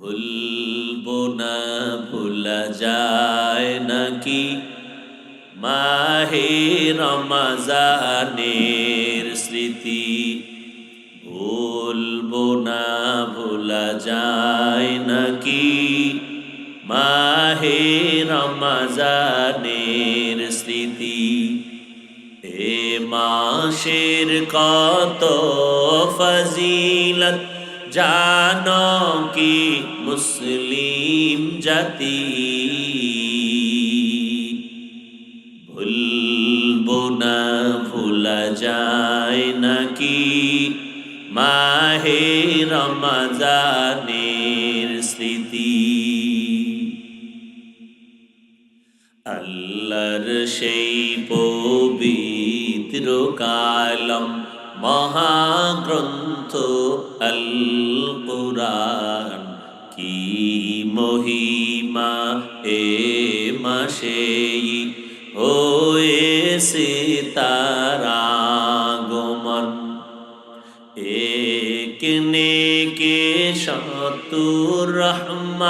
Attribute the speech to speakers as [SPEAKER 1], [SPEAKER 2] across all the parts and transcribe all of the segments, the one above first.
[SPEAKER 1] ভুলবো না, ভুলা যায় নাকি? মাহে রমাজানের স্মৃতি, ভুলবো না, ভুলা যায় নাকি? মাহে রমাজানের স্মৃতি, এ মাসের কত ফজিলত? জানো কি মুসলিম জাতি? ভুলবো না, ভুলা যায় নাকি? মাহে রমজানের স্মৃতি। আল্লাহর সেই পবিত্র কালম, মহাগ্রন্থ আল কুরআন কি মহিমা এ মাসেই? হয়েছে তারা গমন এক নেকে শতুর রহমান?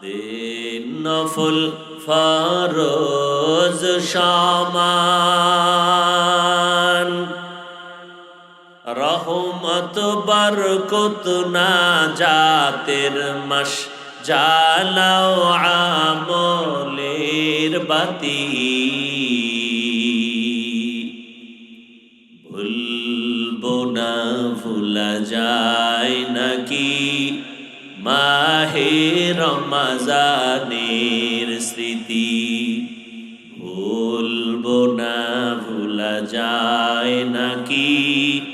[SPEAKER 1] দিন নফল ফরজ সমান। রহমত বরকত না জাতের মাস, জালাও আমলের বাতি। ভুলবো না, ভুলা যায় নাকি? মাহে রমাজানের স্মৃতি। ভুলবো না, ভুলা যায় নাকি?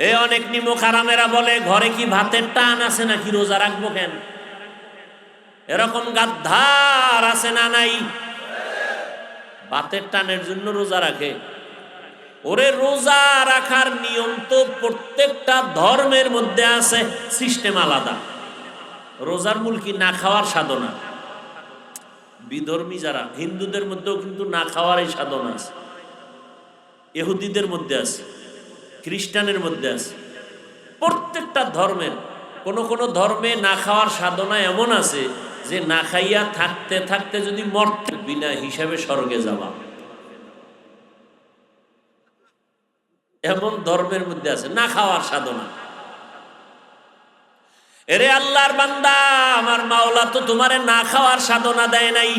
[SPEAKER 1] এ অনেক নিমুখ আরামেরা বলে, ঘরে কি ভাতের টান আছে নাকি রোজা রাখব কেন? এরকম গাদ্ধার আছে না নাই? ভাতের টানের জন্য রোজা রাখে। ওরে রোজা রাখার নিয়ম তো প্রত্যেকটা ধর্মের মধ্যে আছে, সিস্টেম আলাদা। রোজার মূল কি না খাওয়ার সাধনা? বিধর্মী যারা, হিন্দুদের মধ্যেও কিন্তু না খাওয়ার এই সাধনা আছে। এহুদিদের মধ্যে আছে। খ্রিস্টানের মধ্যে আছে। প্রত্যেকটা ধর্মের, কোন কোন ধর্মে না খাওয়ার সাধনা এমন আছে যে না খাইয়া থাকতে থাকতে যদি মরতে বিনা হিসাবে স্বর্গে যাবা এমন ধর্মের মধ্যে আছে, না খাওয়ার সাধনা। এরে আল্লাহর বান্দা, আমার মাওলা তো তোমারে না খাওয়ার সাধনা দেয় নাই।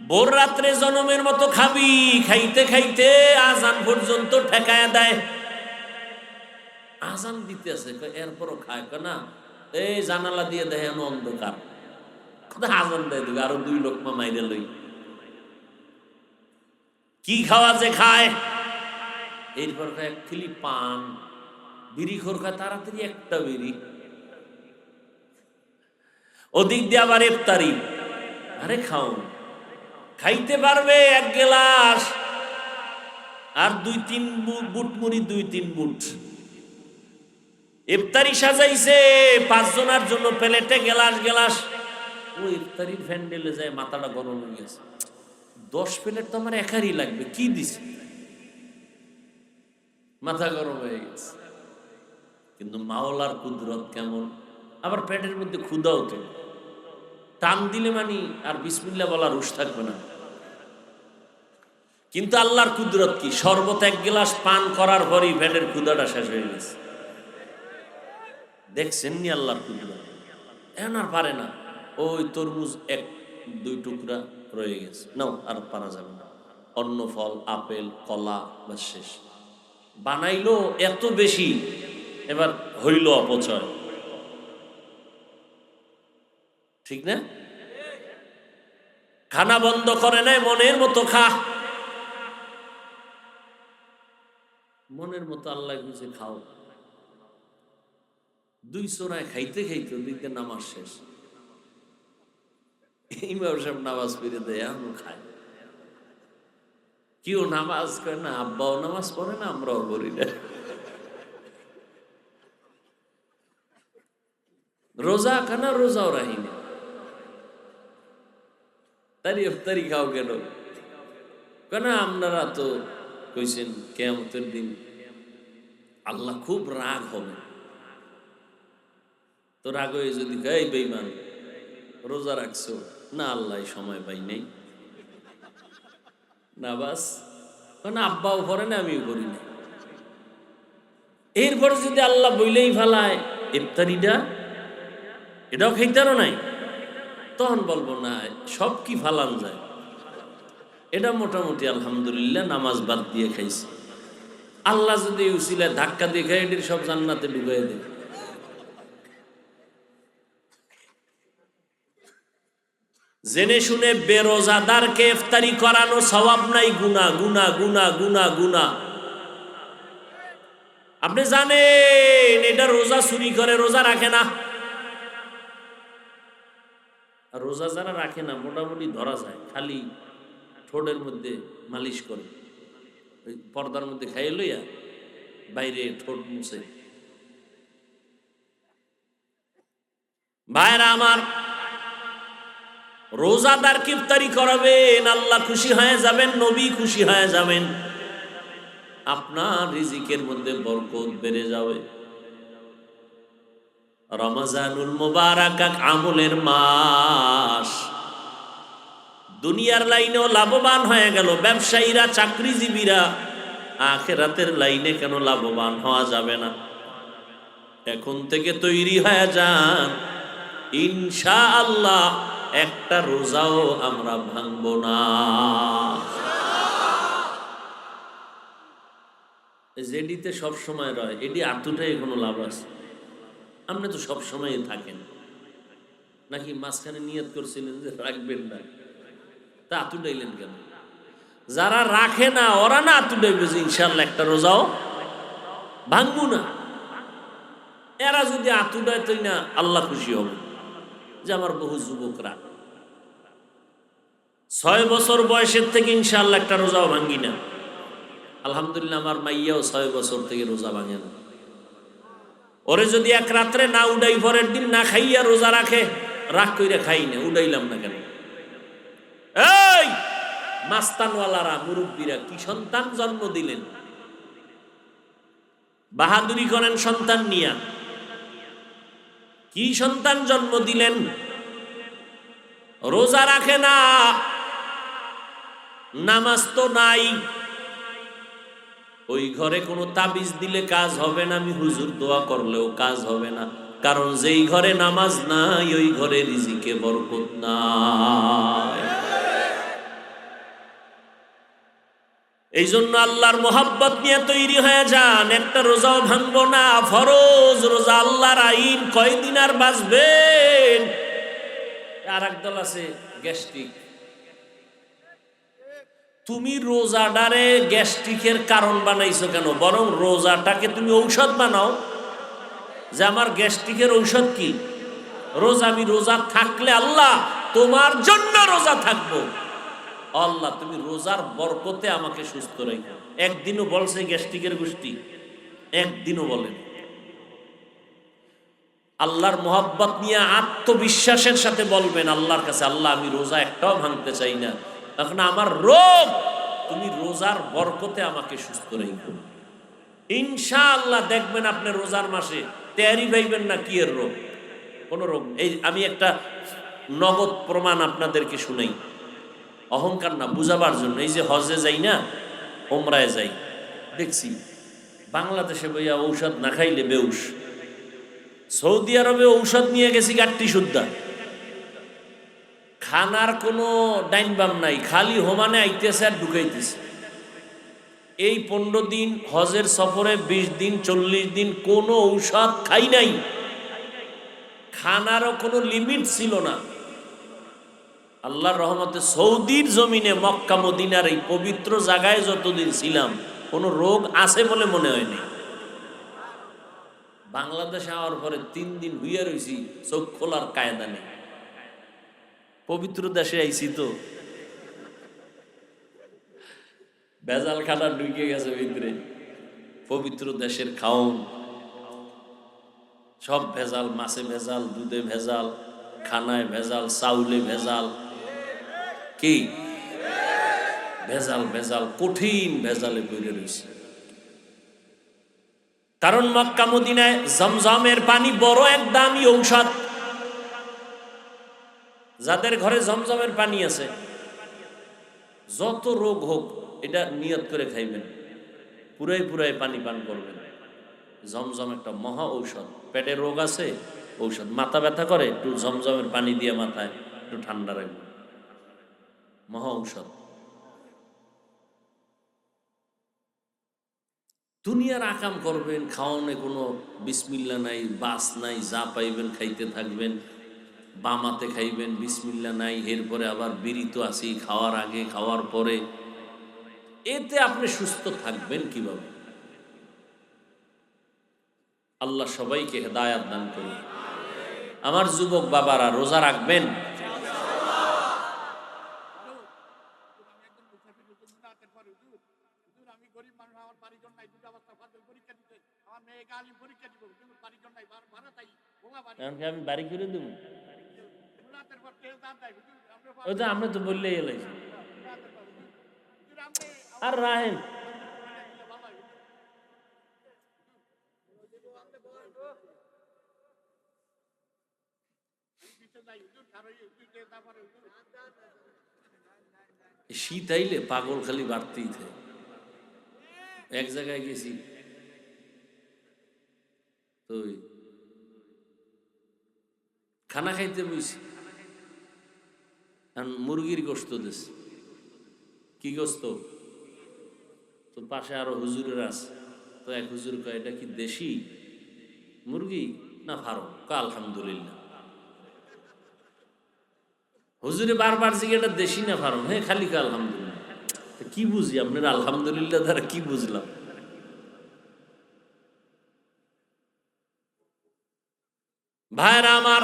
[SPEAKER 1] ভোর রাত্রে জনমের মতো খাবি, খাইতে খাইতে আজান পর্যন্ত ঠেকায় দেয়। আজান দিতে আছে এরপরও খায় না, এই জানালা দিয়ে দেয় অন্ধকার। আজান দেয় দিবে আরও দুই লোকমা মাইরে লই। কি খাওয়া যে খায়? এরপর এক থিলি পান। বিড়ি খোর খায় তাড়াতাড়ি একটা বিড়ি। ওদিক দিয়ে আবার ইফতারি। আরে খাও। খাইতে পারবে এক গেলাস। আর দুই তিন বুট মুড়ি দুই তিন বুট। ইফতারি সাজাইছে, পাঁচজনের জন্য প্লেটে গেলাস গেলাস। ও ইফতারির ফ্যান্ডেলে যায়, মাথাটা গরম হয়ে গেছে। দশ প্লেট তো আমার একারই লাগবে, কি দিছে? মাথা গরম হয়ে গেছে। কিন্তু মাওলার কুদরত কেমন? আবার পেটের মধ্যে ক্ষুদাও তো টান দিলে মানি আর বিসমিল্লা বলার রুশ থাকবে না। কিন্তু আল্লাহর কুদরত কি? শরবত এক গ্লাস পান করার পরই ভ্যানের ক্ষুদাটা শেষ হয়ে গেছে। দেখছেন নি আল্লাহর কুদরত? এখন আর পারে না। ওই তরমুজ এক, দুই টুকরা রয়ে গেছে। নাও, আর পারা যাবে না। অন্য ফল, আপেল, কলা বা শেষ। বানাইলো এত বেশি, এবার হইল অপচয়। ঠিক না? খানা বন্ধ করে নাই, মনের মতো খা। মনের মতো আল্লাহ বুঝে খাও। দুই সোনায় খাইতে খাইতে ওদিকে নামাজ শেষ। ইমাম সাহেব নামাজ ফিরে দেয় আমি খাই। কেউ নামাজ করে না, আব্বাও নামাজ পড়ে না, আমরাও করি না। রোজা খানা রোজাও রাহি না। তারি ইফতারি খাও কেন? কেন আপনারা তো কইছেন কেমতের দিন আল্লাহ খুব রাগ হবে। তো রাগ হয়ে যদি গাই বেইমান রোজা রাখছো, না আল্লাহ সময় পাই নেই। না বাস না আব্বাও করে না, আমিও করি না। এরপরে যদি আল্লাহ বইলেই ফেলায়, ইফতারিটা, এটাও খাইতারও নাই? তখন বলব, না, সব কি ফালান যায়? এটা মোটামুটি আলহামদুলিল্লাহ নামাজ বাদ দিয়ে খাইছি। আল্লাহ যদি উচিলে ধাক্কা দিয়ে খাই এটির সব জান্নাতে ডুবাই দেবে। জেনে শুনে বেরোজাদারকে ইফতারি করানো সওয়াব নাই, গুনা গুনা গুনা গুনা গুনা। আপনি জানেন, এটা রোজা চুরি করে, রোজা রাখে না। রোজা যারা রাখে না, মোটামুটি ধরা যায়, খালি ঠোঁটের মধ্যে মালিশ করে। ওই পর্দার মধ্যে খাইয়ে লইয়া বাইরে ঠোঁট মুছে। ভাইরা আমার, রোজাদার কিফতারি করাবেন, আল্লাহ খুশি হয়ে যাবেন, নবী খুশি হয়ে যাবেন। আপনার রিজিকের মধ্যে বরকত বেড়ে যাবে। রমজানুল মুবারক আমলের মাস। দুনিয়ার লাইনেও লাভবান হয়ে গেল। ব্যবসায়ীরা, চাকরিজীবীরা, আখেরাতের লাইনে কেন লাভবান হওয়া যাবে না? এখন থেকে তৈরি হয়ে যান। ইনশা আল্লাহ একটা রোজাও আমরা ভাঙব না। জেডিতে সব সময় রয়। এডি আতুটাই কোনো লাভ আছে। আপনি তো সব সময় থাকেন। নাকি মাঝখানে নিয়ত করছিলেন যে রাখবেন না? তা আতু ডাইলেন কেন? যারা রাখে না, ওরা না আতু ডাইবে যে ইনশাল্লাহ একটা রোজাও ভাঙবো না। এরা যদি আতু ডায় তুই না, আল্লাহ খুশি হবে। যে আমার বহু যুবকরা। ছয় বছর বয়সের থেকে ইনশাল্লাহ একটা রোজাও ভাঙ্গি না। আলহামদুলিল্লাহ, আমার মাইয়াও ছয় বছর থেকে রোজা ভাঙে না। ওরে যদি এক রাত্রে না উডাই পরের দিন না খাইয়া রোজা রাখে, রাগ কইরা খাই না, উডাইলাম না কেন? এই মাস্তানওয়ালারা, মুরব্বীরা, কি সন্তান জন্ম দিলেন? বাহাদুরি করেন সন্তান নিয়া। কি সন্তান জন্ম দিলেন? রোজা রাখে না, নামাজ তো নাই। ওই ঘরে কোনো তাবিজ দিলে কাজ হবে না, আমি হুজুর দোয়া করলেও কাজ হবে না। কারণ যেই ঘরে নামাজ নাই, ওই ঘরে রিজিকে বরকত নাই। এই জন্য আল্লাহর মোহাব্বত নিয়ে তৈরি হয়ে যান, একটা রোজাও ভাঙবো না, ফরজ রোজা আল্লাহর আইন কয়দিন আর বাঁচবেন? আর একদল আছে গ্যাস্ট্রিক। তুমি রোজাডারে গ্যাস্ট্রিকের কারণ বানাইছো কেন? বরং রোজাটাকে তুমি ঔষধ বানাও। যে আমার গ্যাস্ট্রিকের ঔষধ কি? রোজা, আমি রোজা থাকলে আল্লাহ তোমার জন্য রোজা থাকব। আল্লাহ, তুমি রোজার বরকতে আমাকে সুস্থ রেখো একদিনও বলছে গ্যাস্ট্রিকের গোষ্ঠী, একদিনও বলেন আল্লাহর মোহাব্বত নিয়ে আত্মবিশ্বাসের সাথে বলবেন, আল্লাহর কাছে, আল্লাহ, আমি রোজা একটাও ভাঙতে চাই না। এখন আমার রোগ তুমি রোজার বরকতে আমাকে সুস্থ রেখো। ইনশা আল্লাহ দেখবেন আপনি রোজার মাসে তেয়ারি পাইবেন না কি এর রোগ কোন রোগ এই আমি একটা নগদ প্রমাণ আপনাদেরকে শুনাই। অহংকার না, বুঝাবার জন্য। এই যে হজে যাই না ওমরায় যাই। দেখছি, বাংলাদেশে বইয়া ঔষধ না খাইলে বেউস। সৌদি আরবে ঔষধ নিয়ে গেছি গাট্টি সুদ্ধা। খানার কোনো ডাইন বাম নাই, খালি হোমানে আইতেছে আর ঢুকাইতেছে। এই পনেরো দিন হজের সফরে, বিশ দিন, চল্লিশ দিন কোনো ঔষধ খাই নাই। খানারও কোনো লিমিট ছিল না। আল্লাহর রহমতে সৌদির জমিনে মক্কা, মদিনার এই পবিত্র জায়গায় যতদিন ছিলাম, কোনো রোগ আছে বলে মনে হয়নি বাংলাদেশে আওয়ার পরে তিন দিন হইয়া রয়েছি চোখ খোলার কায়দা নেই। পবিত্র দেশে আইছি তো। ভেজাল খাটা ঢুকে গেছে ভিতরে। পবিত্র দেশের খাওন সব ভেজাল, মাছে ভেজাল, দুধে ভেজাল, খানায় ভেজাল, চাউলে ভেজাল। কি? ভেজাল ভেজাল, কঠিন ভেজালে পড়ে রয়েছে কারণ মক্কা মদিনায় জমজমের পানি বড় এক দামি ঔষধ। যাদের ঘরে জমজমের পানি আছে, যত রোগ হোক, এটা নিয়ত করে খাইবেন। পুরাই পুরাই পানি পান করবেন। জমজম একটা মহা ঔষধ। পেটে রোগ আছে, ঔষধ। মাথা ব্যথা করে, একটু জমজমের পানি দিয়ে মাথায় একটু ঠান্ডা রাখবেন। মহা ঔষধ। দুনিয়ার আকাম করবেন, খাওয়ানে কোনো বিসমিল্লা নাই, বাস নাই, যা পাইবেন, খাইতে থাকবেন। বামাতে খাইবেন বিসমিল্লা নাই, এরপরে আবার বিড়ি তো আসি খাওয়ার আগে, খাওয়ার পরে। এতে আপনি সুস্থ থাকবেন কীভাবে? আল্লাহ সবাইকে হেদায়াত দান করুন। আমার যুবক বাবারা, রোজা রাখবেন?
[SPEAKER 2] হুজুর আমি গরিব মানুষ আমার বাড়িঘর নাই দুটো অবস্থা ফাজল পরীক্ষা দিতে। আমার মেয়ে গালিম পরীক্ষা দিব হুজুর বাড়িঘর নাই ভাড়া- তাই বোমা বাড়ি।
[SPEAKER 1] এমনকি আমি বাড়ি করে দেবো?
[SPEAKER 2] আমরা
[SPEAKER 1] তো বললেই
[SPEAKER 2] আপনি
[SPEAKER 1] আর রাহেন শীত আইলে পাগল খালি বাড়তেই থাকে। এক জায়গায় গেছি। তো খানা খাইতে আর মুরগির গোস্ত দেশ কি গোস্ত তো পাশে আরও হুজুরের আছে। তো এক হুজুর কয়, এটা কি দেশি মুরগি না ফার্ম আলহামদুলিল্লাহ। হুজুরে বারবার জিজ্ঞে এটা দেশি না ফার্ম হ্যাঁ খালি কা, আলহামদুলিল্লাহ। কি বুঝি? আপনার আলহামদুলিল্লাহ দ্বারা কি বুঝলাম? ভাইরা আমার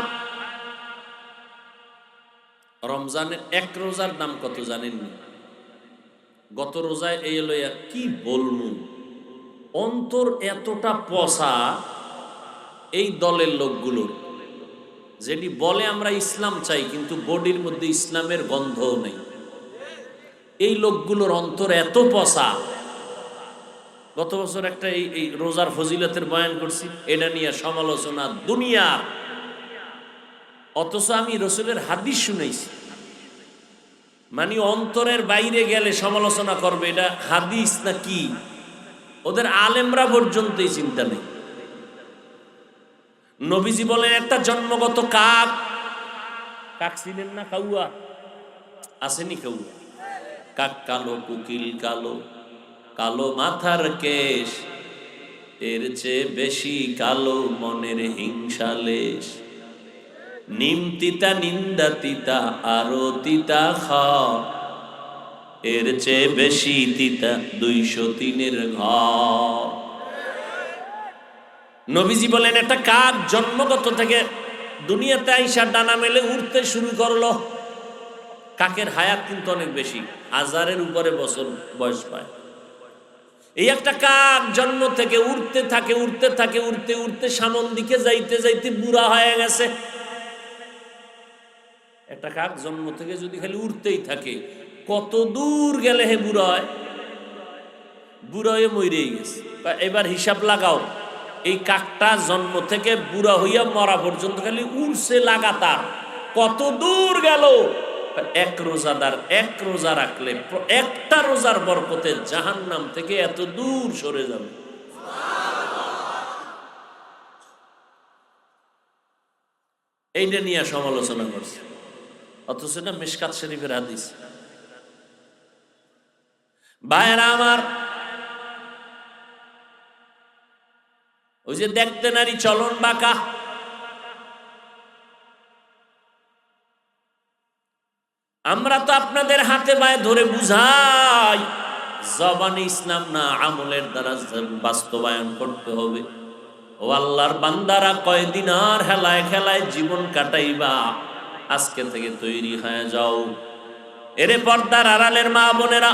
[SPEAKER 1] রমজানের এক রোজার দাম কত জানেননি? গত রোজায় এই লইয়া কি বলমু? অন্তর এতটা পচা এই দলের লোকগুলোর, যেটি বলে আমরা ইসলাম চাই, কিন্তু বডির মধ্যে ইসলামের গন্ধও নেই। এই লোকগুলোর অন্তর এত পচা। গত বছর একটা এই রোজার ফজিলতের বয়ান করছি, এটা নিয়ে সমালোচনা দুনিয়ার। অথচ আমি রসুলের হাদিস শুনেছি মানে অন্তরের বাইরে গেলে সমালোচনা করবে, এটা হাদিস না কি? ওদের আলেমরা পর্যন্তই চিন্তা নেই। নবীজি বলেন, একটা জন্মগত কাক। কাক ছিলেন না কাউয়া? আসেনি কাউয়া। কাক কালো, কুকিল কালো কালো মাথার কেশ, এর চেয়ে বেশি কালো মনের হিংসালেশ নিম তিতা, নিন্দা তিতা, আরও তিতা খ এর চেয়ে বেশি তিতা দুইশো তিনের ঘর। নবীজি বলেন, একটা কাক জন্মগত থেকে দুনিয়াতে আইসা ডানা মেলে উঠতে শুরু করল। কাকের হায়াত কিন্তু অনেক বেশি। হাজারের উপরে বছর বয়স পায়। এই একটা কাক জন্ম থেকে উঠতে থাকে উঠতে থাকে উঠতে উঠতে সামন দিকে যাইতে যাইতে বুড়া হয়ে গেছে। একটা কাক জন্ম থেকে যদি খালি উঠতেই থাকে, কত দূর গেলে হে বুড়া হয়? বুড়া হয়ে গেছে। এবার হিসাব লাগাও, এই কাকটা জন্ম থেকে বুড়া হইয়া মরা পর্যন্ত খালি উড়ছে লাগাতার। কত দূর গেল? এক রোজাদার এক রোজা রাখলে একটা রোজার বরকতে জাহান নাম থেকে এত দূর সরে যাবে। এইটা নিয়ে সমালোচনা করছে। অথচ এটা মিশকাত শরীফের হাদিস। ভাইয়েরা আমার, ওই যে দেখতে নারী চলন বাঁকা। আমরা তো আপনাদের হাতে পায়ে ধরে বুঝাই, জবানে ইসলাম না, আমলের দ্বারা বাস্তবায়ন করতে হবে। ও আল্লাহর বান্দারা কয়দিন আর হেলায় খেলায় জীবন কাটাইবা, আজকে থেকে তৈরি হয়ে যাও। এরে পর্দার আড়ালের মা বোনেরা,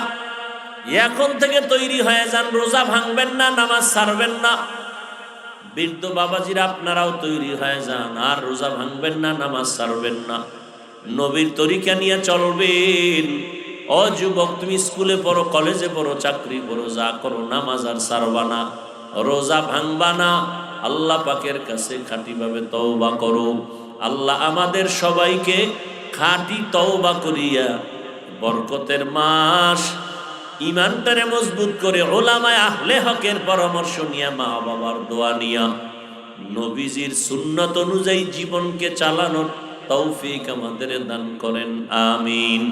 [SPEAKER 1] এখন থেকে তৈরি হয়ে যান, রোজা ভাঙবেন না, নামাজ ছাড়বেন না। বৃদ্ধ বাবাজিরা, আপনারাও তৈরি হয়ে যান, আর রোজা ভাঙবেন না, নামাজ ছাড়বেন না। নবীর তরিকা নিয়ে চলবেন। ও যুবক, তুমি স্কুলে পড়ো, কলেজে পড়ো, চাকরি করো, যা করো, নামাজ আর ছাড়বা না, রোজা ভাঙবা না। আল্লাহ পাকের কাছে খাঁটিভাবে তওবা করো। আল্লাহ আমাদের সবাইকে খাঁটি তওবা করিয়া বরকতের মাস ইমানটারে মজবুত করে ওলামায় আহলে হকের পরামর্শ নিয়া মা বাবার দোয়া নিয়া, নবীজির সুন্নত অনুযায়ী জীবনকে চালানোর তৌফিক আমাদের দান করেন আমিন।